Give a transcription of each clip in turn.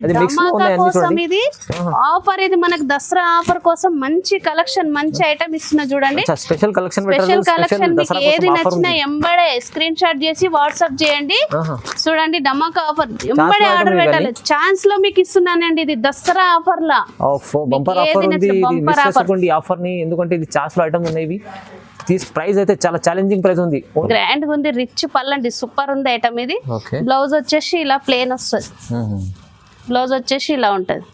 కోసం చూడండి. ఇది ఆఫర్ ఇది మనకు దసరా ఆఫర్ కోసం మంచి కలెక్షన్ మంచి ఐటమ్ ఇస్తున్నా చూడండి. స్పెషల్ కలెక్షన్ స్పెషల్ కలెక్షన్ మీకు ఏది నచ్చినా ఎంబడే స్క్రీన్ షాట్ చేసి వాట్సాప్ చేయండి. చూడండి డమాకా ఆఫర్ ఎంబడే ఆర్డర్? పెట్టాలి. ఛాన్స్లో మీకు ఇస్తున్నానండి ఇది దసరా ఆఫర్ లా. బంపర్ ఆఫర్ ఉంది. ఆఫర్ని. ఎందుకంటే ఇది చార్స్లో ఐటమ్ ఉన్నాయి తీసి ప్రైస్ అయితే చాలా ఛాలెంజింగ్ ప్రైస్ ఉంది. గ్రాండ్ ఉంది రిచ్ పల్లండి సూపర్ ఉంది ఐటమ్ ఇది. బ్లౌజ్ వచ్చేసి ఇలా ప్లేన్ వస్తుంది. బ్లౌజ్ వచ్చేసి ఇలా ఉంటుంది.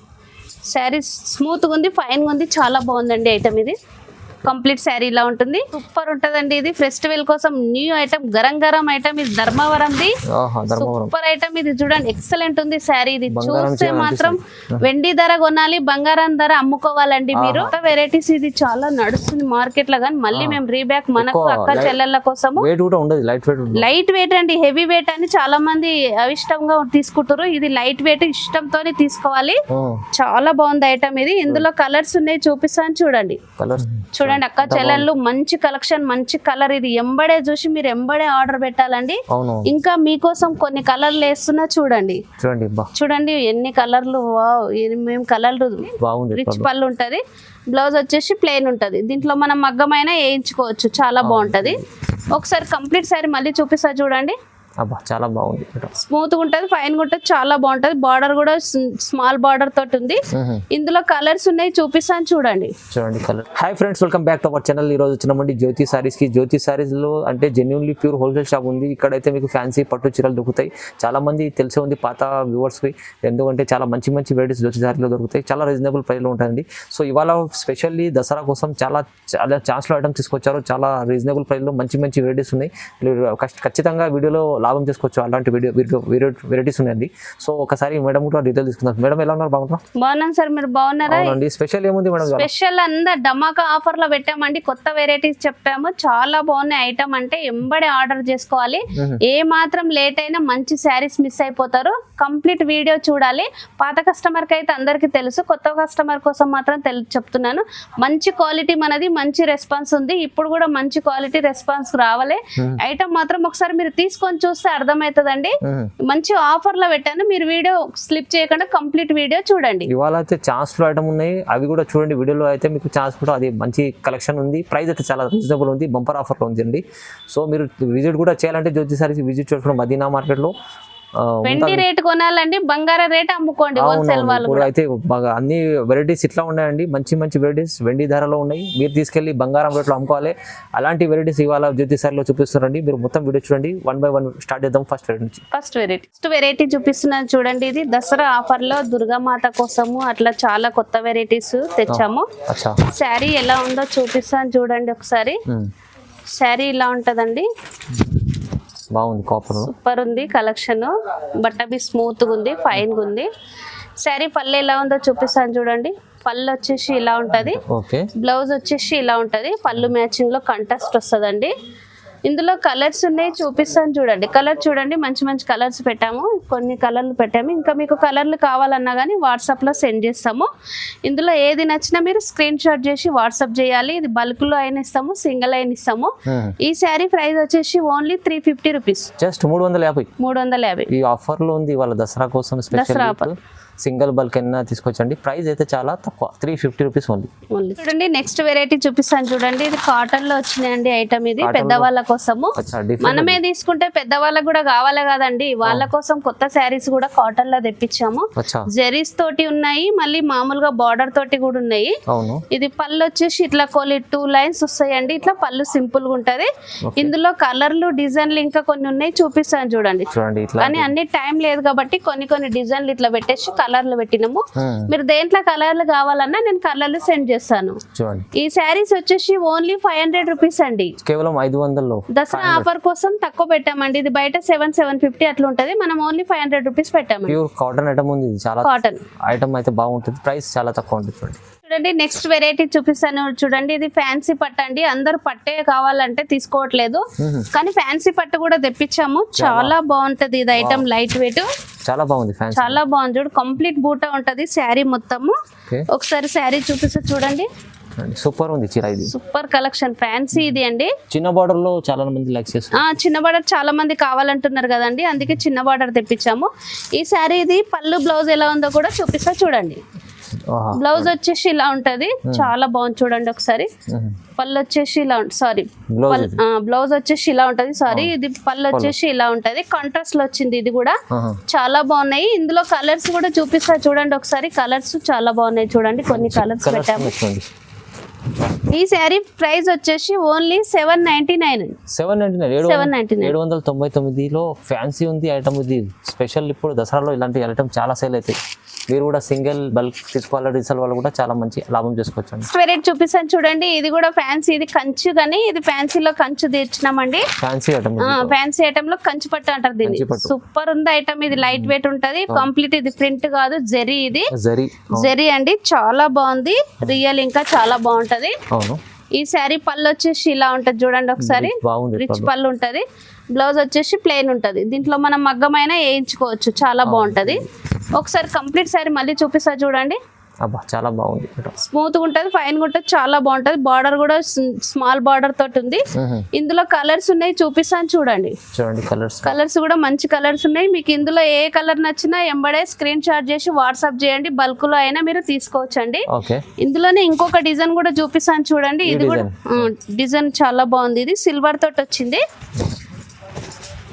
శారీ స్మూత్గా ఉంది ఫైన్గా ఉంది చాలా బాగుందండి ఐటమ్ ఇది. కంప్లీట్ శారీ ఇలా ఉంటుంది. సూపర్ ఉంటుందండి ఇది. ఫెస్టివల్ కోసం న్యూ ఐటమ్ గరం గరం ఐటమ్ ఇది ధర్మవరం. సూపర్ ఐటమ్ ఇది చూడండి. ఎక్సలెంట్ ఉంది శారీ ఇది. చూస్తే మాత్రం వెండి ధర కొనాలి బంగారం ధర అమ్ముకోవాలండి మీరు. వెరైటీస్ ఇది చాలా నడుస్తుంది మార్కెట్లో కానీ మళ్ళీ మేము రీబ్యాక్ మనకు అక్క చెల్లెళ్ళ కోసము. లైట్ వెయిట్ అండి హెవీ వెయిట్ అని చాలా మంది అవిష్టంగా తీసుకుంటారు. ఇది లైట్ వెయిట్ ఇష్టంతోనే తీసుకోవాలి. చాలా బాగుంది ఐటమ్ ఇది. ఇందులో కలర్స్ ఉన్నాయి చూపిస్తాను చూడండి. కలర్ చూడండి అక్క చెల్లెళ్ళు మంచి కలెక్షన్ మంచి కలర్ ఇది. ఎంబడే చూసి మీరు ఎంబడే ఆర్డర్ పెట్టాలండి. ఇంకా మీకోసం కొన్ని కలర్లు వేస్తున్నా చూడండి. చూడండి చూడండి ఎన్ని కలర్లు మేము కలర్లు రిచ్ పళ్ళు ఉంటది. బ్లౌజ్ వచ్చేసి ప్లెయిన్ ఉంటది. దీంట్లో మనం మగ్గమైన వేయించుకోవచ్చు చాలా బాగుంటది. ఒకసారి కంప్లీట్ సారీ మళ్ళీ చూపిస్తా చూడండి. అబ్బా చాలా బాగుంది స్మూత్గా ఉంటది ఫైన్గా ఉంటది చాలా బాగుంటది. బార్డర్ కూడా స్మాల్ బార్డర్ తోటి ఉంది. ఇందులో కలర్స్ ఉన్నాయి చూపిస్తాను చూడండి. చూడండి colour hi friends welcome back to our channel ఈ రోజు వచ్చినామండి జ్యోతి సారీస్కి. జ్యోతి సారీస్లో అంటే జెన్యున్లీ ప్యూర్ హోల్సేల్ షాప్ ఉంది. ఇక్కడైతే మీకు ఫ్యాన్సీ పట్టు చీరలు దొరుకుతాయి. చాలా మంది తెలిసే ఉంది పాత వ్యూవర్స్కి. ఎందుకంటే చాలా మంచి మంచి వెరైటీస్ జ్యోతి సారీలో దొరుకుతాయి. చాలా రీజనబుల్ ప్రైస్లో ఉంటాయండి. సో ఇవాళ స్పెషల్లీ దసరా కోసం చాలా చాలా ఛాన్స్లో ఐటమ్ తీసుకొచ్చారు. చాలా రీజనబుల్ ప్రైస్లో మంచి మంచి వెరైటీస్ ఉన్నాయి. ఖచ్చితంగా వీడియోలో లాభం చేసుకోవచ్చు అలాంటి వీడియో వెరైటీస్ ఉన్నాయండి. సో ఒకసారి మేడం కూడా డీటెయిల్ తీసుకుందాం. మేడం ఎలా ఉన్నారు? బాగుంటారా బాగున్నాను సార్. మీరు బాగున్నారా? అవునండి. స్పెషల్ ఏముంది మేడం? స్పెషల్ అంతా డమాకా ఆఫర్లో పెట్టామండి. కొత్త వెరైటీస్ చెప్పాము. చాలా బాగున్నాయి ఐటమ్ అంటే ఎంబడే ఆర్డర్ చేసుకోవాలి. ఏ మాత్రం లేట్ అయినా మంచి శారీస్ మిస్ అయిపోతారు. కంప్లీట్ వీడియో చూడాలి. పాత కస్టమర్కి అయితే అందరికీ తెలుసు. కొత్త కస్టమర్ కోసం మాత్రం తెలు చెప్తున్నాను. మంచి క్వాలిటీ మనది మంచి రెస్పాన్స్ ఉంది. ఇప్పుడు కూడా మంచి క్వాలిటీ రెస్పాన్స్ రావాలి. ఐటమ్ మాత్రం ఒకసారి మీరు తీసుకొని చూస్తే అర్థమవుతుందండి. మంచి ఆఫర్లో పెట్టాను మీరు వీడియో స్లిప్ చేయకుండా కంప్లీట్ వీడియో చూడండి. ఇవాళ అయితే ఛాన్స్లో ఐటమ్ ఉన్నాయి. అవి కూడా చూడండి వీడియోలో అయితే మీకు ఛాన్స్ కూడా అది మంచి కలెక్షన్ ఉంది. ప్రైస్ అయితే చాలా రీజనబుల్ ఉంది. బంపర్ ఆఫర్లో ఉంది అండి సో మీరు విజిట్ కూడా చేయాలంటే జ్యోతి సారీస్ విజిట్ చేసుకోవడం మదీనా మార్కెట్లో ఆ, వెండి. రేట్ కొనాలండి బంగారం రేట్ అమ్ముకోండి హోల్సేల్. వాళ్ళు అయితే బాగా అన్ని వెరైటీస్ ఇట్లా ఉన్నాయండి మంచి మంచి వెరైటీస్ వెండి ధరలో ఉన్నాయి. మీరు తీసుకెళ్ళి బంగారం రేట్లో అమ్ముకోవాలి. అలాంటి వెరైటీస్ ఇవాళ జ్యోతి సారీలో చూపిస్తారండి మీరు మొత్తం వీడియో చూడండి. వన్ బై వన్ స్టార్ట్ చేద్దాం ఫస్ట్ వెరైటీ నుంచి. ఫస్ట్ వెరైటీ ఫస్ట్ వెరైటీ చూపిస్తున్నాను చూడండి ఇది. దసరా ఆఫర్లో దుర్గామాత కోసము అట్లా చాలా కొత్త వెరైటీస్ తెచ్చాము. శారీ ఎలా ఉందో చూపిస్తాను చూడండి ఒకసారి. శారీ ఇలా ఉంటదండి. బాగుంది కాపర్ సూపర్ ఉంది కలెక్షన్ బట్ట బి స్మూత్గా ఉంది ఫైన్గా ఉంది శారీ పళ్ళు ఎలా ఉందో చూపిస్తాను చూడండి. పళ్ళు వచ్చేసి ఇలా ఉంటది. బ్లౌజ్ వచ్చేసి ఇలా ఉంటది. పళ్ళు మ్యాచింగ్లో కంటెస్ట్ వస్తుందండి. ఇందులో కలర్స్ ఉన్నాయి చూపిస్తాను చూడండి. కలర్ చూడండి మంచి మంచి కలర్స్ పెట్టాము. కొన్ని కలర్లు పెట్టాము. ఇంకా మీకు కలర్లు కావాలన్నా కానీ వాట్సాప్లో సెండ్ చేస్తాము. ఇందులో ఏది నచ్చినా మీరు స్క్రీన్ షాట్ చేసి వాట్సాప్ చేయాలి. ఇది బల్క్లో అయిన ఇస్తాము సింగిల్ అయిన ఇస్తాము. ఈ శారీ ప్రైస్ వచ్చేసి only three fifty rupees just మూడు వందల యాభై. మూడు వందల యాభై. ఈ ఆఫర్లో ఉంది వాళ్ళ దసరా కోసం దసరా offer. సింగిల్ బల్క్ అయినా తీసుకొచ్చండి. ప్రైస్ అయితే చాలా తక్కువ. Three fifty rupees only. చూడండి నెక్స్ట్ వెరైటీ చూపిస్తాను చూడండి. ఇది కాటన్లో వచ్చినాయండి ఐటమ్ ఇది. పెద్దవాళ్ళ కోసము. మనమే తీసుకుంటే పెద్దవాళ్ళకు కూడా కావాలి కదండి. వాళ్ళ కోసం కొత్త శారీస్ కూడా కాటన్లో తెప్పించాము. జెరీస్ తోటి ఉన్నాయి మళ్ళీ మామూలుగా బార్డర్ తోటి కూడా ఉన్నాయి. ఇది పళ్ళు వచ్చేసి ఇట్లా కొన్ని టూ లైన్స్ వస్తాయండి. ఇట్లా పళ్ళు సింపుల్గా ఉంటది. ఇందులో కలర్లు డిజైన్లు ఇంకా కొన్ని ఉన్నాయి. చూపిస్తాను చూడండి. కానీ అన్ని టైం లేదు కాబట్టి కొన్ని కొన్ని డిజైన్లు ఇట్లా పెట్టేసి కలర్లు పెట్టినాము. మీరు దేంట్లో కలర్లు కావాలన్నా నేను కలర్లు సెండ్ చేస్తాను. చూడండి. ఈ శారీస్ వచ్చేసి ఓన్లీ ఫైవ్ హండ్రెడ్ రూపీస్ అండి. కేవలం ఐదు వందల్లో. దసరా ఆఫర్ కోసం తక్కువ పెట్టామండి. ఇది బయట సెవెన్ సెవెన్ ఫిఫ్టీ అట్లా ఉంటది. మనం ఓన్లీ ఫైవ్ హండ్రెడ్ రూపీస్ పెట్టామండి. ప్యూర్ కాటన్ ఐటమ్ ఉంది. ఇది చాలా కాటన్. ఐటమ్ అయితే బాగుంటుంది. ప్రైస్ చాలా తక్కువ ఉంటుంది చూడండి నెక్స్ట్ వెరైటీ చూపిస్తాను. చూడండి ఇది ఫ్యాన్సీ పట్టు అండి. అందరు పట్టే కావాలంటే తీసుకోవట్లేదు. కానీ ఫ్యాన్సీ పట్టు కూడా తెప్పించాము. చాలా బాగుంటది ఇది ఐటమ్ లైట్ వెయిట్ చాలా బాగుంది చాలా బాగుంది. చూడు కంప్లీట్ బూటా ఉంటది శారీ మొత్తము. ఒకసారి శారీ చూపిస్తే చూడండి. సూపర్ ఉంది చీర ఇది. సూపర్ కలెక్షన్ ఫ్యాన్సీ ఇది అండి. చిన్న బార్డర్లో చాలా మంది లైక్ చేస్తారు చిన్న బార్డర్ చాలా మంది కావాలంటున్నారు కదండి. అందుకే చిన్న బార్డర్ తెప్పించాము. ఈ శారీ ఇది పళ్ళు బ్లౌజ్ ఎలా ఉందో కూడా చూపిస్తా చూడండి. బ్లౌజ్ వచ్చేసి ఇలా ఉంటది. చాలా బాగుంది చూడండి ఒకసారి. పళ్ళు వచ్చేసి ఇలా సారీ బ్లౌజ్ వచ్చేసి ఇలా ఉంటది. సారీ ఇది పళ్ళు వచ్చేసి ఇలా ఉంటది. కాంట్రాస్ట్లో వచ్చింది ఇది కూడా. చాలా బాగున్నాయి. ఇందులో కలర్స్ కూడా చూపిస్తా చూడండి ఒకసారి. కలర్స్ చాలా బాగున్నాయి చూడండి. కొన్ని కలర్స్ పెట్టాము. ఈ శారీ ప్రైస్ వచ్చేసి only seven ninety nine seven ninety nine ఏడు సెవెన్ నైన్టీ నైన్ ఏడు వందల తొంభై తొమ్మిదిలో ఫ్యాన్సీ ఉంది ఐటమ్ ఇది స్పెషల్ ఇప్పుడు దసరాలో ఇలాంటి ఐటమ్ చాలా సేల్ అవుతాయి. మీరు కూడా సింగిల్ బల్క్ తీసుకోవాలి రీసెల్ వాళ్ళు కూడా చాలా మంచి లాభం చేసుకోవచ్చు వెరైటీ చూపిస్తాను చూడండి. ఇది కూడా ఫ్యాన్సీ ఇది కంచు కానీ ఇది ఫ్యాన్సీలో కంచు తెచ్చినామండి. ఫ్యాన్సీ ఐటమ్ ఫ్యాన్సీ ఐటమ్లో కంచు పట్టు అంటారు దీన్ని. సూపర్ ఉంది ఐటమ్ ఇది లైట్ వెయిట్ ఉంటది. కంప్లీట్ ఇది ప్రింట్ కాదు జరీ ఇది. జరీ. జరీ అండి చాలా బాగుంది. రియల్ ఇంకా చాలా బాగుంటది. ఈ శారీ పళ్ళు వచ్చేసి ఇలా ఉంటది చూడండి ఒకసారి. రిచ్ పళ్ళు ఉంటది. బ్లౌజ్ వచ్చేసి ప్లెయిన్ ఉంటది. దీంట్లో మనం మగ్గమైనా వేయించుకోవచ్చు. చాలా బాగుంటది. ఒకసారి కంప్లీట్ శారీ మళ్ళీ చూపిస్తా చూడండి. చాలా బాగుంది స్మూత్ ఉంటుంది ఫైన్ ఉంటుంది చాలా బాగుంటది. బార్డర్ కూడా స్మాల్ బార్డర్ తోటి ఉంది. ఇందులో కలర్స్ ఉన్నాయి చూపిస్తాను చూడండి. చూడండి కలర్స్. కలర్స్ కూడా మంచి కలర్స్ ఉన్నాయి. మీకు ఇందులో ఏ కలర్ నచ్చినా ఎంబడే స్క్రీన్ షాట్ చేసి వాట్సాప్ చేయండి. బల్క్లో అయినా మీరు తీసుకోవచ్చండి. ఇందులోనే ఇంకొక డిజైన్ కూడా చూపిస్తాను చూడండి. ఇది కూడా డిజైన్. చాలా బాగుంది. ఇది సిల్వర్ తోటి వచ్చింది.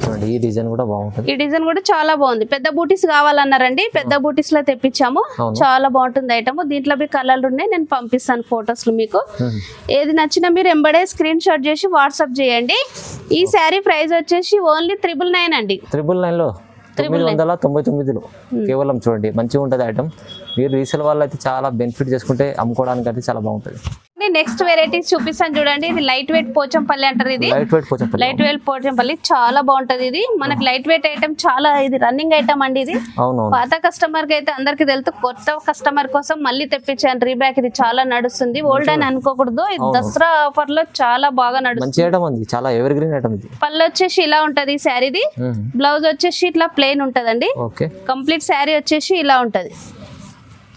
చూడండి ఈ డిజైన్ కూడా బాగుంటుంది. ఈ డిజైన్ కూడా చాలా బాగుంది. పెద్ద బూటీస్ కావాలన్నారండి. పెద్ద బూటీస్లో తెప్పించాము. చాలా బాగుంటుంది ఐటమ్ దీంట్లో మీ కలర్లు ఉన్నాయి నేను పంపిస్తాను ఫొటోస్ మీకు. ఏది నచ్చినా మీరు ఎంబడే స్క్రీన్ షాట్ చేసి వాట్సాప్ చేయండి. ఈ శారీ ప్రైస్ వచ్చేసి ఓన్లీ త్రిబుల్ నైన్ అండి. త్రిబుల్ నైన్లో తొమ్మిది వందల తొంభై తొమ్మిదిలో. కేవలం చూడండి మంచిగా ఉంటుంది ఐటమ్ మీరు రీసేల్ వాళ్ళు అయితే చాలా బెనిఫిట్ చేసుకుంటే అమ్ముకోవడానికి అయితే చాలా బాగుంటుంది. నెక్స్ట్ వెరైటీస్ చూపిస్తాను చూడండి. ఇది లైట్ వెయిట్ పోచంపల్లి అంటారు ఇది. లైట్ వెయిట్ కొంచెం లైట్ వెయిట్ పోచంపల్లి చాలా బాగుంటది ఇది. మనకి లైట్ వెయిట్ ఐటమ్ చాలా ఇది రన్నింగ్ ఐటమ్ అండి ఇది. పాత కస్టమర్కి అయితే అందరికి తెలుసు. కొత్త కస్టమర్ కోసం మళ్ళీ తెప్పించాను. రీబ్యాక్ ఇది చాలా నడుస్తుంది. ఓల్డ్ అని అనుకోకూడదు. ఇది దసరా ఆఫర్లో చాలా బాగా నడుస్తుంది. చాలా ఎవర్ గ్రీన్ ఐటమ్ ఇది. పళ్ళు వచ్చేసి ఇలా ఉంటది ఈ శారీది. బ్లౌజ్ వచ్చేసి ఇట్లా ప్లెయిన్ ఉంటదండి. కంప్లీట్ శారీ వచ్చేసి ఇలా ఉంటది.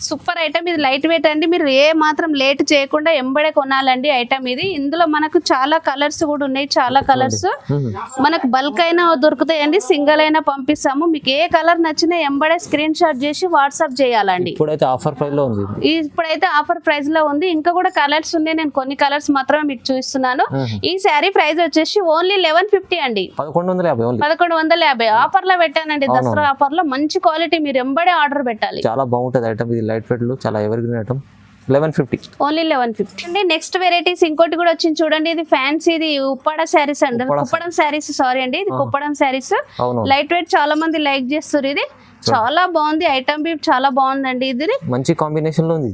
సూపర్ ఐటమ్ ఇది లైట్ వెయిట్ అండి. మీరు ఏ మాత్రం లేట్ చేయకుండా ఎంబడే కొనాలండి ఐటమ్ ఇది. ఇందులో మనకు చాలా కలర్స్ కూడా ఉన్నాయి. చాలా కలర్స్. మనకు బల్క్ అయినా దొరుకుతాయండి. సింగిల్ అయినా పంపిస్తాము. మీకు ఏ కలర్ నచ్చినా ఎంబడే స్క్రీన్ షాట్ చేసి వాట్సాప్ చేయాలండి. ఇప్పుడైతే ఆఫర్ ప్రైస్లో ఉంది ఇప్పుడైతే ఆఫర్ ప్రైస్లో ఉంది. ఇంకా కూడా కలర్స్ ఉన్నాయి. నేను కొన్ని కలర్స్ మాత్రమే మీకు చూపిస్తున్నాను. ఈ శారీ ప్రైస్ వచ్చేసి ఓన్లీ లెవెన్ ఫిఫ్టీ అండి. పదకొండు వందల యాభై ఓన్లీ. పదకొండు వందల యాభై. ఆఫర్లో పెట్టానండి దసరా ఆఫర్లో మంచి క్వాలిటీ మీరు ఎంబడే ఆర్డర్ పెట్టాలి. చాలా బాగుంటుంది ఐటమ్. ఇది లైట్ వెయిట్లో చాలా evergreen item eleven fifty only eleven fifty అండి నెక్స్ట్ వెరైటీస్ ఇంకోటి కూడా వచ్చింది చూడండి ఇది ఫ్యాన్సీ ఇది ఉప్పాడ శారీస్ అండి కుప్పడం శారీస్ సారీ అండి ఇది కుప్పడం శారీస్ అవును లైట్ వెయిట్ చాలా మంది లైక్ చేస్తారు ఇది. చాలా బాగుంది. ఐటమ్ బి చాలా బాగుందండి ఇది. మంచి కాంబినేషన్లో ఉంది.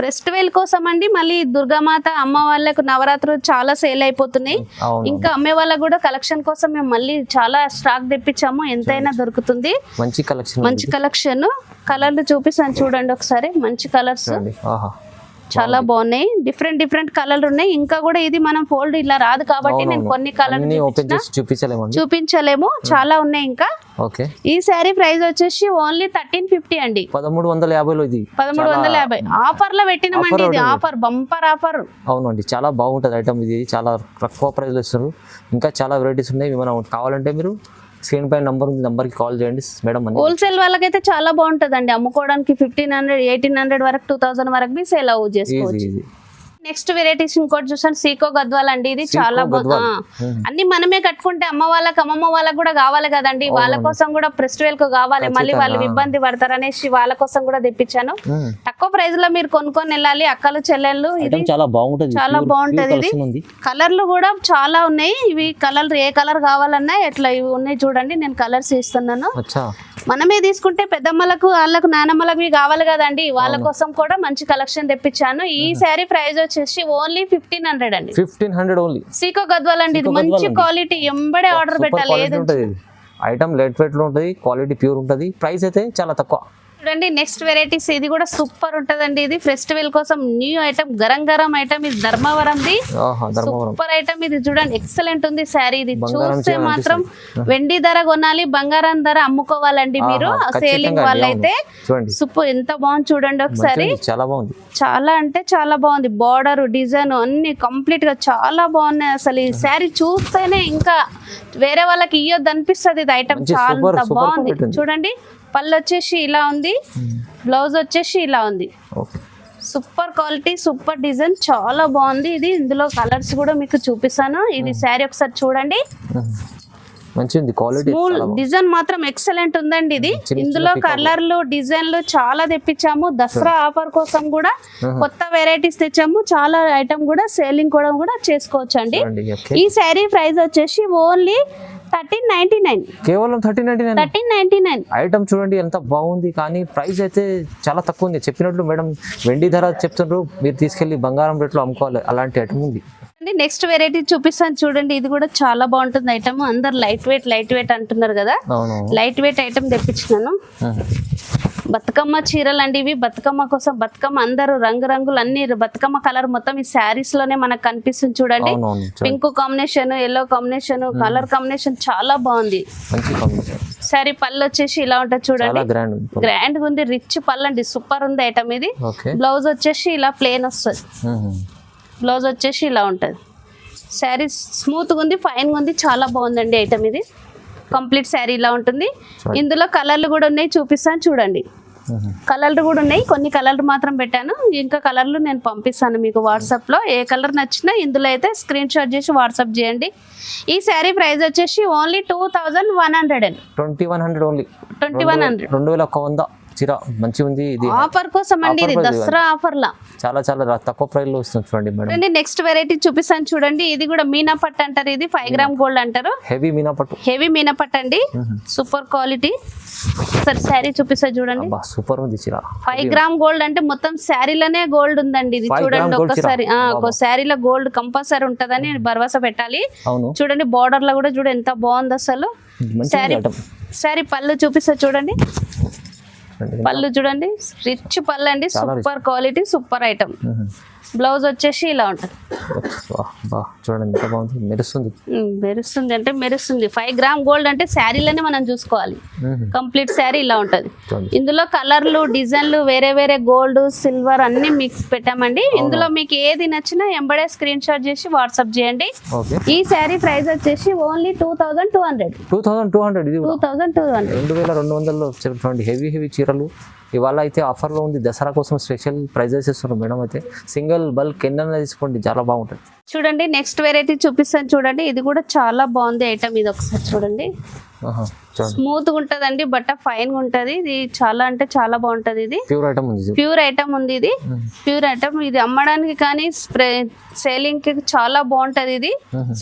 ఫెస్టివల్ కోసం అండి మళ్ళీ దుర్గామాత అమ్మ వాళ్ళకు నవరాత్రులు చాలా సేల్ అయిపోతున్నాయి. ఇంకా అమ్మే వాళ్ళకు కూడా కలెక్షన్ కోసం మేము మళ్ళీ చాలా స్టాక్ తెప్పించాము. ఎంతైనా దొరుకుతుంది. మంచి కలెక్షన్ మంచి కలెక్షన్ కలర్లు చూపిస్తాను చూడండి ఒకసారి. మంచి కలర్స్ చాలా బాగున్నాయి. డిఫరెంట్ డిఫరెంట్ కలర్లు ఉన్నాయి. ఇంకా కూడా ఇది మనం ఫోల్డ్ ఇలా రాదు కాబట్టి నేను. కొన్ని కలర్ చూపించలేము. చాలా ఉన్నాయి ఇంకా. ఓకే. ఈ శారీ ప్రైస్ వచ్చేసి ఓన్లీ థర్టీన్ ఫిఫ్టీ అండి. పదమూడు వందల యాభైలో ఇది. పదమూడు వందల యాభై. ఆఫర్లో పెట్టినామండి ఇది. ఆఫర్ బంపర్ ఆఫర్ అవునండి. చాలా బాగుంటుంది ఐటమ్ ఇది. చాలా తక్కువ ప్రైస్లో ఇస్తారు ఇంకా చాలా వెరైటీస్ ఉన్నాయి. మనం కావాలంటే మీరు స్క్రీన్ పైన నంబర్ ఉంది నంబర్కి కాల్ చేయండి. మేడం హోల్సేల్ వాళ్ళకైతే చాలా బాగుంటదండి. అమ్ముకోవడానికి ఫిఫ్టీన్ హండ్రెడ్ ఎయిటీన్ హండ్రెడ్ వరకు టూ థౌసండ్ వరకు సేల్ అవ్వ చేసుకోవచ్చు. నెక్స్ట్ వెరైటీస్ ఇంకోటి చూసాను సీకో గద్వాల్ అండి ఇది చాలా. అన్ని మనమే కట్టుకుంటే అమ్మ వాళ్ళకి అమ్మమ్మ వాళ్ళకి కూడా కావాలి కదండి. వాళ్ళ కోసం కూడా ఫెస్టివల్కు కావాలి మళ్ళీ వాళ్ళు ఇబ్బంది పడతారు అనేసి వాళ్ళ కోసం కూడా తెప్పించాను. తక్కువ ప్రైస్లో మీరు కొనుక్కొని వెళ్ళాలి అక్కలు చెల్లెళ్ళు ఇది చాలా బాగుంటుంది చాలా బాగుంటది ఇది. కలర్లు కూడా చాలా ఉన్నాయి. ఇవి కలర్ ఏ కలర్ కావాలన్నా ఎట్లా ఇవి ఉన్నాయి చూడండి నేను కలర్స్ ఇస్తున్నాను. మనమే తీసుకుంటే పెద్దమ్మలకు వాళ్ళకు నానమ్మలకు కావాలి కదండి. వాళ్ళ కోసం కూడా మంచి కలెక్షన్ తెప్పించాను. ఈ శారీ ప్రైస్ వచ్చేసి ఓన్లీ ఫిఫ్టీన్ హండ్రెడ్ అండి. Fifteen hundred only. Seeko Gadwal అండి ఇది మంచి. క్వాలిటీ ఎంబడే ఆర్డర్ పెట్టాలి. ఐటమ్ లైట్ వెయిట్లో ఉంటుంది క్వాలిటీ ప్యూర్ ఉంటుంది. ప్రైస్ అయితే చాలా తక్కువ. చూడండి నెక్స్ట్ వెరైటీస్ ఇది కూడా సూపర్ ఉంటదండి ఇది. ఫెస్టివల్ కోసం న్యూ ఐటమ్ గరం గరం ఐటమ్ ఇది ధర్మవరం సూపర్ ఐటమ్ ఇది చూడండి ఎక్సలెంట్ ఉంది శారీ ఇది. చూస్తే మాత్రం వెండి ధర కొనాలి బంగారం ధర అమ్ముకోవాలండి మీరు. సేలింగ్ వాళ్ళైతే సూపర్ ఎంత బాగుంది చూడండి ఒకసారి. చాలా బాగుంది. చాలా అంటే చాలా బాగుంది. బార్డర్ డిజైన్ అన్ని కంప్లీట్గా చాలా బాగున్నాయి అసలు ఈ శారీ చూస్తేనే ఇంకా వేరే వాళ్ళకి ఇయ్యొద్దు అనిపిస్తుంది ఇది ఐటమ్ చాలా బాగుంది. చూడండి పళ్ళు వచ్చేసి ఇలా ఉంది బ్లౌజ్ వచ్చేసి ఇలా ఉంది. సూపర్ క్వాలిటీ సూపర్ డిజైన్ చాలా బాగుంది ఇది. ఇందులో కలర్స్ కూడా మీకు చూపిస్తాను. ఇది శారీ ఒకసారి చూడండి. మంచిగా ఉంది క్వాలిటీ డిజైన్ మాత్రం ఎక్సలెంట్ ఉందండి ఇది. ఇందులో. కలర్లు డిజైన్లు చాలా తెప్పించాము. దసరా ఆఫర్ కోసం కూడా కొత్త వెరైటీస్ తెచ్చాము. చాలా ఐటమ్ కూడా సేలింగ్ కూడా కూడా చేసుకోవచ్చు అండి ఈ శారీ ప్రైస్ వచ్చేసి ఓన్లీ థర్టీన్ నైన్టీ నైన్. కేవలం ninety nine? Thirteen ninety nine. Item చూడండి ఎంత బాగుంది. కానీ ప్రైస్ అయితే చాలా తక్కువ ఉంది. చెప్పినట్లు మేడం వెండి ధర చెప్తున్నారు మీరు తీసుకెళ్ళి బంగారం రేట్లో అమ్ముకోవాలి. అలాంటి ఐటమ్ ఉంది. నెక్స్ట్ వెరైటీ చూపిస్తాను చూడండి. ఇది కూడా చాలా బాగుంటుంది ఐటమ్. అందరు లైట్ వెయిట్ లైట్ వెయిట్ అంటున్నారు కదా. లైట్ వెయిట్ ఐటమ్ తెప్పించినాను. బతుకమ్మ చీరలు అండి ఇవి బతుకమ్మ కోసం బతుకమ్మ అందరూ రంగురంగులు అన్ని బతుకమ్మ కలర్ మొత్తం ఈ శారీస్లోనే మనకు కనిపిస్తుంది చూడండి. Pink combination yellow combination colour combination చాలా బాగుంది. శారీ పళ్ళు వచ్చేసి ఇలా ఉంటుంది చూడండి. గ్రాండ్ ఉంది గా రిచ్ పళ్ళు అండి. సూపర్ ఉంది ఐటమ్ ఇది. బ్లౌజ్ వచ్చేసి ఇలా ప్లేన్ వస్తుంది. బ్లౌజ్ వచ్చేసి ఇలా ఉంటుంది. శారీ స్మూత్గా ఉంది ఫైన్గా ఉంది చాలా బాగుందండి ఐటమ్ ఇది. కంప్లీట్ శారీ ఇలా ఉంటుంది. ఇందులో కలర్లు కూడా ఉన్నాయి చూపిస్తాను చూడండి. కలర్లు కూడా ఉన్నాయి కొన్ని కలర్లు మాత్రం పెట్టాను. ఇంకా కలర్లు నేను పంపిస్తాను మీకు వాట్సాప్లో. ఏ కలర్ నచ్చినా ఇందులో అయితే స్క్రీన్ షాట్ చేసి వాట్సాప్ చేయండి. ఈ శారీ ప్రైస్ వచ్చేసి only two thousand one hundred and. Twenty one hundred only. Twenty one hundred. రెండు వేల ఒక వంద. చీర మంచిగా ఉంది ఇది ఆఫర్ కోసం అండి ఇది దసరా ఆఫర్లా చాలా చాలా రా- తక్కువ ప్రైస్లో వస్తుంది చూడండి మేడం. చూడండి నెక్స్ట్ వెరైటీ చూపిస్తాను చూడండి. ఇది కూడా మీనా పట్టు అంటారు ఇది ఫైవ్ గ్రామ్ గోల్డ్ అంటారు. హెవీ మీనా పట్టు హెవీ మీనా పట్టు అండి సూపర్ క్వాలిటీ సరే శారీ చూపిస్తా చూడండి. అబ్బా సూపర్ ఉంది చీర. ఫైవ్ గ్రామ్ గోల్డ్ అంటే మొత్తం శారీలోనే గోల్డ్ ఉందండి ఇది. చూడండి ఒక్కసారి ఒక శారీలో గోల్డ్ కంపల్సరీ ఉంటదని భరోసా పెట్టాలి. అవును. చూడండి బార్డర్లో కూడా చూడు ఎంత బాగుంది అసలు. మంచి శారీ శారీ పళ్ళు చూపిస్తా చూడండి. పళ్ళు చూడండి. రిచ్ పళ్ళు అండి. Super quality super item blouse వచ్చేసి ఇలా ఉంటుంది. బా చూడండి ఎంత బాగుంది. మెరుస్తుంది. మెరుస్తుంది. అంటే మెరుస్తుంది. ఫైవ్ గ్రామ్ గోల్డ్ అంటే శారీలోనే మనం చూసుకోవాలి. కంప్లీట్ శారీ ఇలా ఉంటుంది. ఇందులో కలర్లు డిజైన్లు వేరే వేరే గోల్డ్ సిల్వర్ అన్ని మిక్స్ పెట్టామండి. ఇందులో మీకు ఏది నచ్చినా ఎంబడే స్క్రీన్ షాట్ చేసి వాట్సాప్ చేయండి. ఈ శారీ ప్రైస్ వచ్చేసి only two thousand two hundred. Two thousand two hundred two thousand two hundred. రెండు వేల రెండు వందల్లో చూడండి హెవీ హెవీ చీరలు. ఇవాళ అయితే ఆఫర్లో ఉంది. దసరా కోసం స్పెషల్ ప్రైజెస్ ఇస్తున్నారు మేడం అయితే. సింగిల్ బల్క్ ఎన్నైనా తీసుకోండి చాలా బాగుంటుంది. చూడండి నెక్స్ట్ వెరైటీ చూపిస్తాను చూడండి ఇది కూడా చాలా బాగుంది ఐటమ్ ఇది ఒకసారి చూడండి. స్మూత్గా ఉంటదండి బట్ట ఫైన్గా ఉంటది ఇది చాలా అంటే చాలా బాగుంటది ఇది. ప్యూర్ ఐటమ్ ఉంది ఇది. ప్యూర్ ఐటమ్ ఉంది ఇది. ప్యూర్ ఐటమ్ ఇది అమ్మడానికి కానీ స్ప్రే సేలింగ్కి చాలా బాగుంటది ఇది.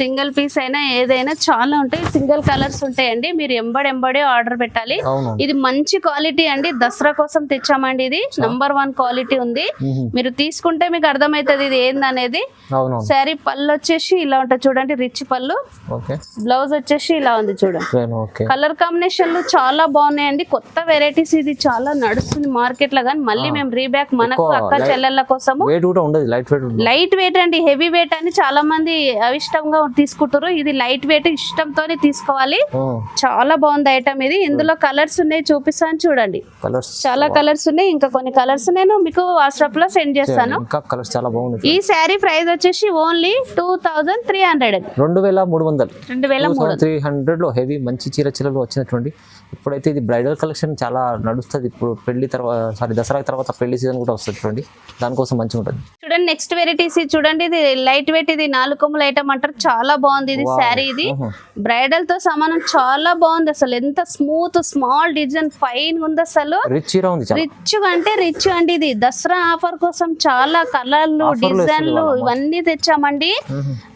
సింగిల్ పీస్ అయినా ఏదైనా చాలా ఉంటాయి. సింగిల్ కలర్స్ ఉంటాయండి. మీరు ఎంబడి ఎంబడే ఆర్డర్ పెట్టాలి. ఇది మంచి క్వాలిటీ అండి. దసరా కోసం తెచ్చామండి ఇది. నంబర్ వన్ క్వాలిటీ ఉంది. మ్మ్. మీరు తీసుకుంటే మీకు అర్థమవుతుంది ఇది ఏందనేది. శారీ పళ్ళు వచ్చేసి ఇలా ఉంటుంది చూడండి రిచ్ పళ్ళు. బ్లౌజ్ వచ్చేసి ఇలా ఉంది చూడండి. కలర్ కాంబినేషన్లు చాలా బాగున్నాయండి. కొత్త వెరైటీస్ ఇది చాలా నడుస్తుంది మార్కెట్లో కానీ మళ్ళీ మేము రీబ్యాక్ మనకు అక్క చెల్లెళ్ళ కూడా ఉండదు లైట్ వెయిట్ అండి హెవీ వెయిట్ అని చాలా మంది అవిష్టంగా తీసుకుంటారు. ఇది లైట్ వెయిట్ ఇష్టంతోనే తీసుకోవాలి. చాలా బాగుంది ఐటమ్ ఇది. ఇందులో కలర్స్ ఉన్నాయి చూపిస్తాను చూడండి. కలర్స్ చాలా కలర్స్ ఉన్నాయి. ఇంకా కొన్ని కలర్స్ నేను మీకు వాట్సాప్లో సెండ్ చేస్తాను. ఈ శారీ ప్రైస్ వచ్చేసి only two thousand three hundred రెండు వేల మూడు వందలు. రెండు వేల మూడు త్రీ హండ్రెడ్లో హెవీ మంచి చీర చీరలు వచ్చినటువంటి. ఇప్పుడైతే ఇది బ్రైడల్ కలెక్షన్ చాలా నడుస్తుంది. ఇప్పుడు పెళ్ళి తర్వాత సారీ దసరా తర్వాత పెళ్ళి సీజన్ కూడా వస్తుంది చూడండి. దానికోసం మంచిగా ఉంటుంది. చూడండి నెక్స్ట్ వెరైటీస్ చూడండి ఇది లైట్ వెయిట్ ఇది నాలుగు కొమ్ముల ఐటమ్ అంటారు. చాలా బాగుంది ఇది శారీ ఇది. బ్రైడల్తో సమానం చాలా బాగుంది అసలు. ఎంత స్మూత్ స్మాల్ డిజైన్ ఫైన్ ఉంది అసలు. రిచ్ రిచ్ అంటే రిచ్ అండి ఇది. దసరా ఆఫర్ కోసం చాలా కలర్లు డిజైన్లు ఇవన్నీ తెచ్చామండి.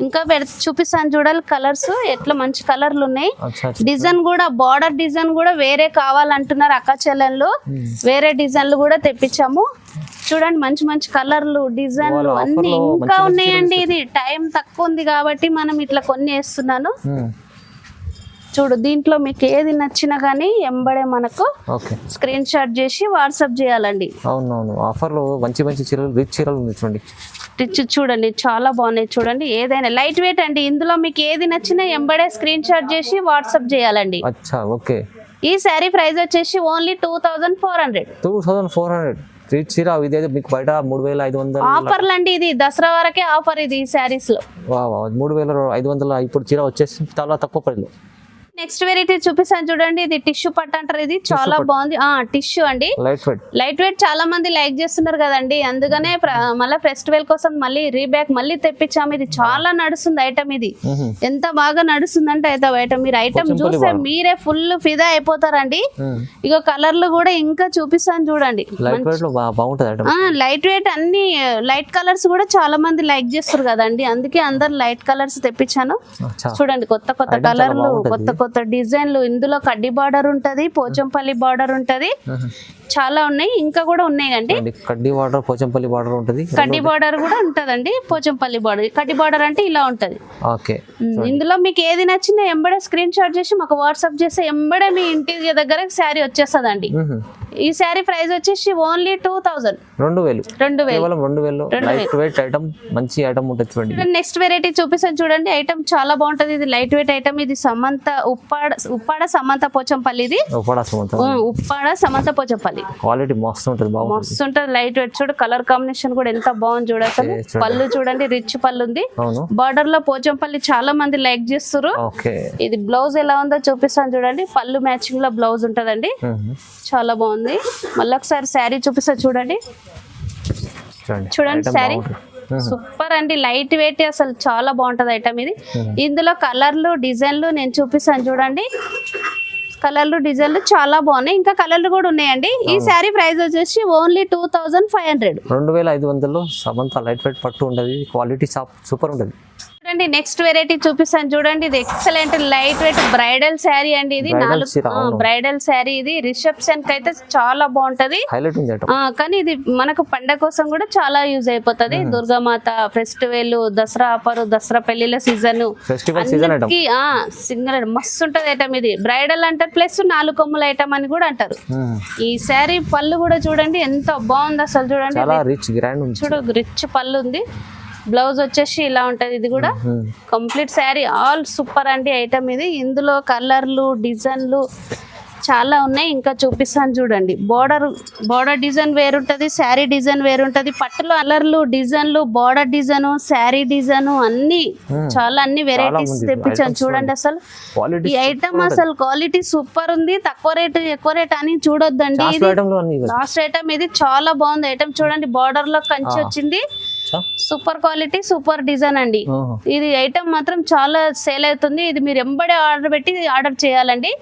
ఇంకా చూపిస్తాను చూడాలి కలర్స్. ఎట్లా మంచి కలర్లు ఉన్నాయి. డిజైన్ కూడా బార్డర్ డిజైన్ కూడా వేరే కావాలంటున్నారు అక్క చెల్లెళ్ళు. వేరే డిజైన్లు కూడా తెప్పించాము. చూడండి మంచి మంచి కలర్లు డిజైన్లు అన్ని ఇంకా ఉన్నాయండి ఇది. టైం తక్కువ ఉంది కాబట్టి మనం ఇట్లా కొన్ని వేస్తున్నాను. మ్మ్. చూడు దీంట్లో మీకు ఏది నచ్చినా కానీ ఎంబడే మనకు స్క్రీన్ షాట్ చేసి వాట్సాప్ చేయాలండి. అవునవును. ఆఫర్లో మంచి మంచి చీరలు రిచ్ చీరలు ఉంది చూడండి. రిచ్ చూడండి చాలా బాగున్నాయి. చూడండి ఏదైనా లైట్ వెయిట్ అండి. ఇందులో మీకు ఏది నచ్చినా ఎంబడే స్క్రీన్ షాట్ చేసి వాట్సాప్ చేయాలండి. అచ్చా ఓకే. ఈ శారీ ప్రైస్ వచ్చేసి only two thousand four hundred. Two thousand four hundred. చీర ఇదైతే మీకు బయట మూడు వేల ఐదు వందలు ఆఫర్లు అండి ఇది. దసరా వరకే ఆఫర్ ఇది ఈ శారీస్లో మూడు వేల ఐదు వందల ఇప్పుడు చీర వచ్చేసి చాలా తక్కువ పడలేదు నెక్స్ట్ వెరైటీ చూపిస్తాను చూడండి. ఇది టిష్యూ పట్టు అంటారు. ఇది చాలా బాగుంది. ఆ టిష్యూ అండి. లైట్ వెయిట్ లైట్ వెయిట్ చాలా మంది లైక్ చేస్తున్నారు కదండి. అందుకనే మళ్ళీ ఫెస్టివల్ కోసం మళ్ళీ రీబ్యాక్ మళ్ళీ తెప్పించాము. ఇది చాలా నడుస్తుంది ఐటమ్ ఇది. ఎంత బాగా నడుస్తుందంటే అయితే ఐటమ్ మీరు ఐటమ్ చూస్తే. మీరే ఫుల్ ఫిదా అయిపోతారండి. ఇగో కలర్లు కూడా ఇంకా చూపిస్తాను చూడండి. లైట్ వెయిట్ అన్ని లైట్ కలర్స్ కూడా చాలా మంది లైక్ చేస్తారు కదండి. అందుకే అందరు లైట్ కలర్స్ తెప్పించాను. చూడండి కొత్త కొత్త కలర్లు బాగుంటది. కొత్త కొత్త డిజైన్లు. ఇందులో కడ్డీ బార్డర్ ఉంటది పోచంపల్లి బార్డర్ ఉంటది. చాలా ఉన్నాయి ఇంకా కూడా ఉన్నాయి అండి కడ్డీ వాటర్ పోచంపల్లి వాటర్ ఉంటుంది. కడ్డీ బార్డర్ కూడా ఉంటదండి పోచంపల్లి బార్డర్. కడ్డీ బార్డర్ అంటే ఇలా ఉంటది. ఓకే. ఇందులో మీకు ఏది నచ్చినా ఎంబడే స్క్రీన్ షాట్ చేసి మాకు వాట్సాప్ చేస్తే ఎంబడే మీ ఇంటి దగ్గర శారీ వచ్చేస్తుందండి. ఈ శారీ ప్రైస్ వచ్చేసి ఓన్లీ టూ థౌజండ్ రెండు వేలు. రెండు వేలు. రెండు వేలు. లైట్ వెయిట్ ఐటమ్ మంచి ఐటమ్ ఉంటుంది చూడండి. నెక్స్ట్ వెరైటీ చూపిస్తాను చూడండి. ఐటమ్ చాలా బాగుంటది. ఇది లైట్ వెయిట్ ఐటమ్ ఇది సమంత ఉప్పాడ ఉప్పాడ సమంత పోచంపల్లి ఇది. ఉపడాసం అంతా ఉమ్, ఉప్పాడ సమంత పోచంపల్లి. క్వాలిటీ మస్తు ఉంటుంది మస్తు ఉంటది లైట్ వెయిట్ చూడు కలర్ కాంబినేషన్ కూడా ఎంత బాగుంది చూడు అసలు. Okay, చూడండి. పళ్ళు చూడండి రిచ్ పళ్ళు ఉంది. బార్డర్లో పోచంపల్లి చాలా మంది లైక్ చేస్తారు ఇది బ్లౌజ్ ఎలా ఉందో చూపిస్తాను చూడండి. పళ్ళు మ్యాచింగ్లో బ్లౌజ్ ఉంటదండి. చాలా బాగుంది. మళ్ళీ ఒకసారి శారీ చూపిస్తా చూడండి. చూడండి. శారీ. సూపర్ అండి. లైట్ వెయిట్ అసలు చాలా బాగుంటది ఐటమ్ ఇది. ఇందులో కలర్లు డిజైన్లు నేను చూపిస్తాను చూడండి. కలర్లు డిజైన్లు చాలా బాగున్నాయి. ఇంకా కలర్లు కూడా ఉన్నాయండి. ఈ శారీ ప్రైస్ వచ్చేసి only two thousand five hundred. రెండు వేల ఐదు వందల్లో సమంత లైట్ వెయిట్ పట్టు ఉంటుంది క్వాలిటీ సూపర్ ఉంటుంది చూడండి నెక్స్ట్ వెరైటీ చూపిస్తాను. చూడండి ఇది excellent light weight bridal saree అండి ఇది. నాలుగు. బ్రైడల్ శారీ ఇది. రిసెప్షన్కి అయితే చాలా బాగుంటది. కానీ ఇది మనకు పండగ కోసం కూడా చాలా యూజ్ అయిపోతది. దుర్గామాత ఫెస్టివల్ దసరా ఆఫర్ దసరా పెళ్ళిళ్ళ సీజన్ సింగల్ మస్తు ఉంటది ఐటమ్ ఇది. బ్రైడల్ అంటారు ప్లస్ నాలుగు కొమ్ముల ఐటమ్ అని కూడా అంటారు. ఈ శారీ పళ్ళు కూడా చూడండి ఎంత బాగుంది అసలు చూడండి. చూడు రిచ్ పళ్ళు ఉంది. బ్లౌజ్ వచ్చేసి ఇలా ఉంటది. ఇది కూడా కంప్లీట్ శారీ. ఆల్ సూపర్ అండి ఐటమ్ ఇది. ఇందులో కలర్లు డిజైన్లు చాలా ఉన్నాయి. ఇంకా చూపిస్తాను చూడండి. బోర్డర్ బోర్డర్ డిజైన్ వేరుంటది శారీ డిజైన్ వేరుంటది. పట్టులో కలర్లు డిజైన్లు బోర్డర్ డిజైన్ శారీ డిజైన్ అన్ని చాలా అన్ని వెరైటీస్. తెప్పించాను చూడండి అసలు. ఈ ఐటమ్ అసలు క్వాలిటీ సూపర్ ఉంది. తక్కువ రేటు ఎక్కువ రేట్ అని చూడొద్దండి. లాస్ట్ ఇది. లాస్ట్ ఐటమ్ ఇది. చాలా బాగుంది. ఐటమ్ చూడండి. బార్డర్లో కంచి వచ్చింది? సూపర్ క్వాలిటీ సూపర్ డిజైన్ అండి. ఇది ఐటమ్ మాత్రం చాలా సేల్ అవుతుంది. ఇది మీరు ఎంబడే ఆర్డర్ పెట్టి ఆర్డర్ చేయాలండి.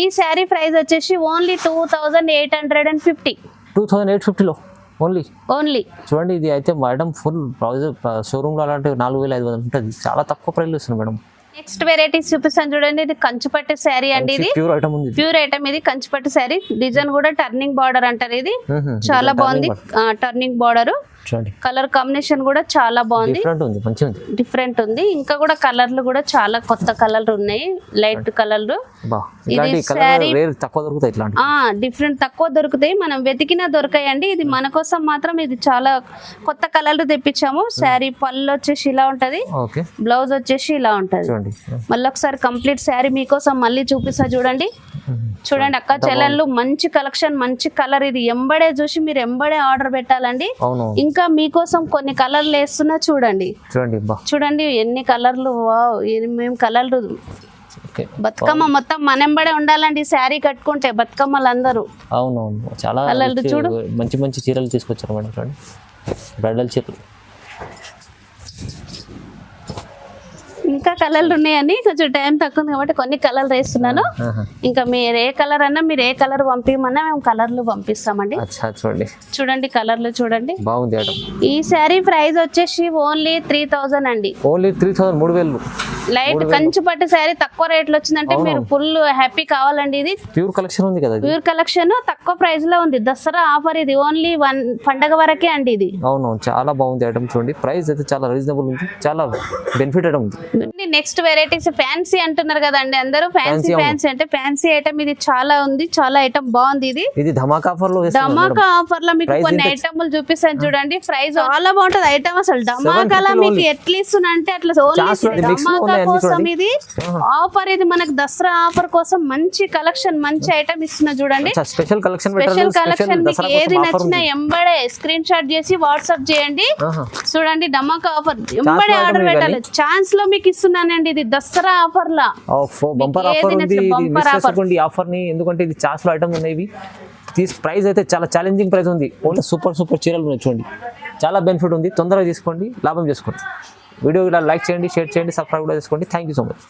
ఈ శారీ ప్రైస్ వచ్చేసి only two thousand eight hundred and fifty. Two thousand eight ఫిఫ్టీలో ఓన్లీ? ఓన్లీ. చూడండి ఇది అయితే మేడం ఫుల్ బ్లౌజ్ షోరూమ్లో అలాంటి నాలుగు వేల ఐదు వందలు ఉంటుంది. చాలా తక్కువ ప్రైస్ ఇస్తుంది మేడం. నెక్స్ట్ వెరైటీస్ చూపిస్తాను చూడండి. ఇది కంచుపట్టు శారీ అండి ఇది. ప్యూర్ ఐటమ్ ఉంది ప్యూర్ ఐటమ్ ఇది కంచుపట్టు శారీ. డిజైన్ కూడా టర్నింగ్ బార్డర్ అంటారు ఇది. చాలా బాగుంది. Turning border. చూడండి. కలర్ కాంబినేషన్ కూడా చాలా బాగుంది. డిఫరెంట్ ఉంది మంచిగా ఉంది. డిఫరెంట్ ఉంది. ఇంకా కూడా కలర్లు కూడా చాలా కొత్త కలర్లు ఉన్నాయి. లైట్ కలర్లు. రేర్ తక్కువ దొరుకుతాయి ఇట్లాంటి డిఫరెంట్ తక్కువ దొరుకుతాయి. మనం వెతికినా దొరకాయండి. ఇది మన కోసం మాత్రం ఇది చాలా కొత్త కలర్లు తెప్పించాము. శారీ పళ్ళు వచ్చేసి ఇలా ఉంటది. బ్లౌజ్ వచ్చేసి ఇలా ఉంటది. మళ్ళీ ఒకసారి కంప్లీట్ శారీ మీకోసం మళ్ళీ చూపిస్తా చూడండి. చూడండి అక్క చెల్లెళ్ళు మంచి కలెక్షన్ మంచి కలర్ ఇది. ఎంబడే చూసి మీరు ఎంబడే ఆర్డర్ పెట్టాలండి. ఇంకా మీకోసం కొన్ని కలర్లు వేస్తున్నా చూడండి. చూడండి ఎన్ని కలర్లు వావ్ మేము కలర్లు. బతుకమ్మ మొత్తం మనెంబడే ఉండాలండి శారీ కట్టుకుంటే బతుకమ్మలు అందరూ అవునవును. చాలా చూడు. మంచి మంచి చీరలు తీసుకొచ్చారు మేడం చూడండి. బ్రైడల్ చీరలు. ఇంకా కలర్లు ఉన్నాయని కొంచెం టైం తక్కువ ఉంది కాబట్టి కొన్ని కలర్లు వేస్తున్నాను. ఇంకా మీరు ఏ కలర్ అన్నా మీరు ఏ కలర్ పంపించమన్నా మేము కలర్లు పంపిస్తామండి. చూడండి. చూడండి కలర్లు చూడండి. బాగుంది ఈ శారీ ప్రైస్ వచ్చేసి ఓన్లీ త్రీ థౌజండ్ అండి. ఓన్లీ త్రీ థౌసండ్ మూడు వేలు. లైట్ కంచు పట్టు శారీ తక్కువ రేట్లో వచ్చిందంటే మీరు ఫుల్ హ్యాపీ కావాలండి ఇది. ప్యూర్ కలెక్షన్ ఉంది కదా ప్యూర్ కలెక్షన్ తక్కువ ప్రైస్లో ఉంది. దసరా ఆఫర్ ఇది. ఓన్లీ వన్ పండగ వరకే అండి ఇది. అవును చాలా బాగుంది ఐటమ్ చూడండి ప్రైస్ అయితే చాలా రీజనబుల్ ఉంది. చాలా బెనిఫిట్ ఐటమ్ ఉంది. నెక్స్ట్ వెరైటీస్ ఫ్యాన్సీ అంటున్నారు కదండి అందరూ ఫ్యాన్సీ. ఫ్యాన్సీ అంటే ఫ్యాన్సీ ఐటమ్ ఇది చాలా ఉంది చాలా ఐటమ్ బాగుంది ఇది ఇది ధమాకా ఆఫర్లో. ధమాకా ఆఫర్లో మీకు కొన్ని? ఐటమ్లు చూపిస్తాను చూడండి ప్రైస్ చాలా బాగుంటది ఐటమ్ అసలు ధమాకాలో 750 మీకు. ఎట్లా ఇస్తున్నా అంటే అట్లా ధమాకా కోసం. ఇది. ఆఫర్ ఇది మనకు దసరా ఆఫర్ కోసం మంచి కలెక్షన్ మంచి ఐటమ్ ఇస్తున్నా చూడండి స్పెషల్ కలెక్షన్ స్పెషల్ కలెక్షన్ మీకు ఏది నచ్చినా ఎంబడే స్క్రీన్ షాట్ చేసి వాట్సాప్ చేయండి. చూడండి డమాకా ఆఫర్ ఎంబడే ఆర్డర్? పెట్టాలి ఛాన్స్లో మీకు ఇస్తున్నానండి ఇది దసరా ఆఫర్ బంపర్ ఆఫర్ ఉంది మిస్. చేసుకోండి ఆఫర్ని ఎందుకంటే ఇది చార్స్లో ఐటమ్ ఉన్నాయి ఇవి. తీసి ప్రైస్ అయితే చాలా ఛాలెంజింగ్ ప్రైస్ ఉంది. ఓన్లీ సూపర్ సూపర్ చీరలు ఉన్నాయి చూడండి. చాలా బెనిఫిట్ ఉంది. తొందరగా తీసుకోండి లాభం చేసుకోండి. వీడియో ఇలా లైక్ చేయండి షేర్ చేయండి సబ్స్క్రైబ్ కూడా చేసుకోండి. Thank you so much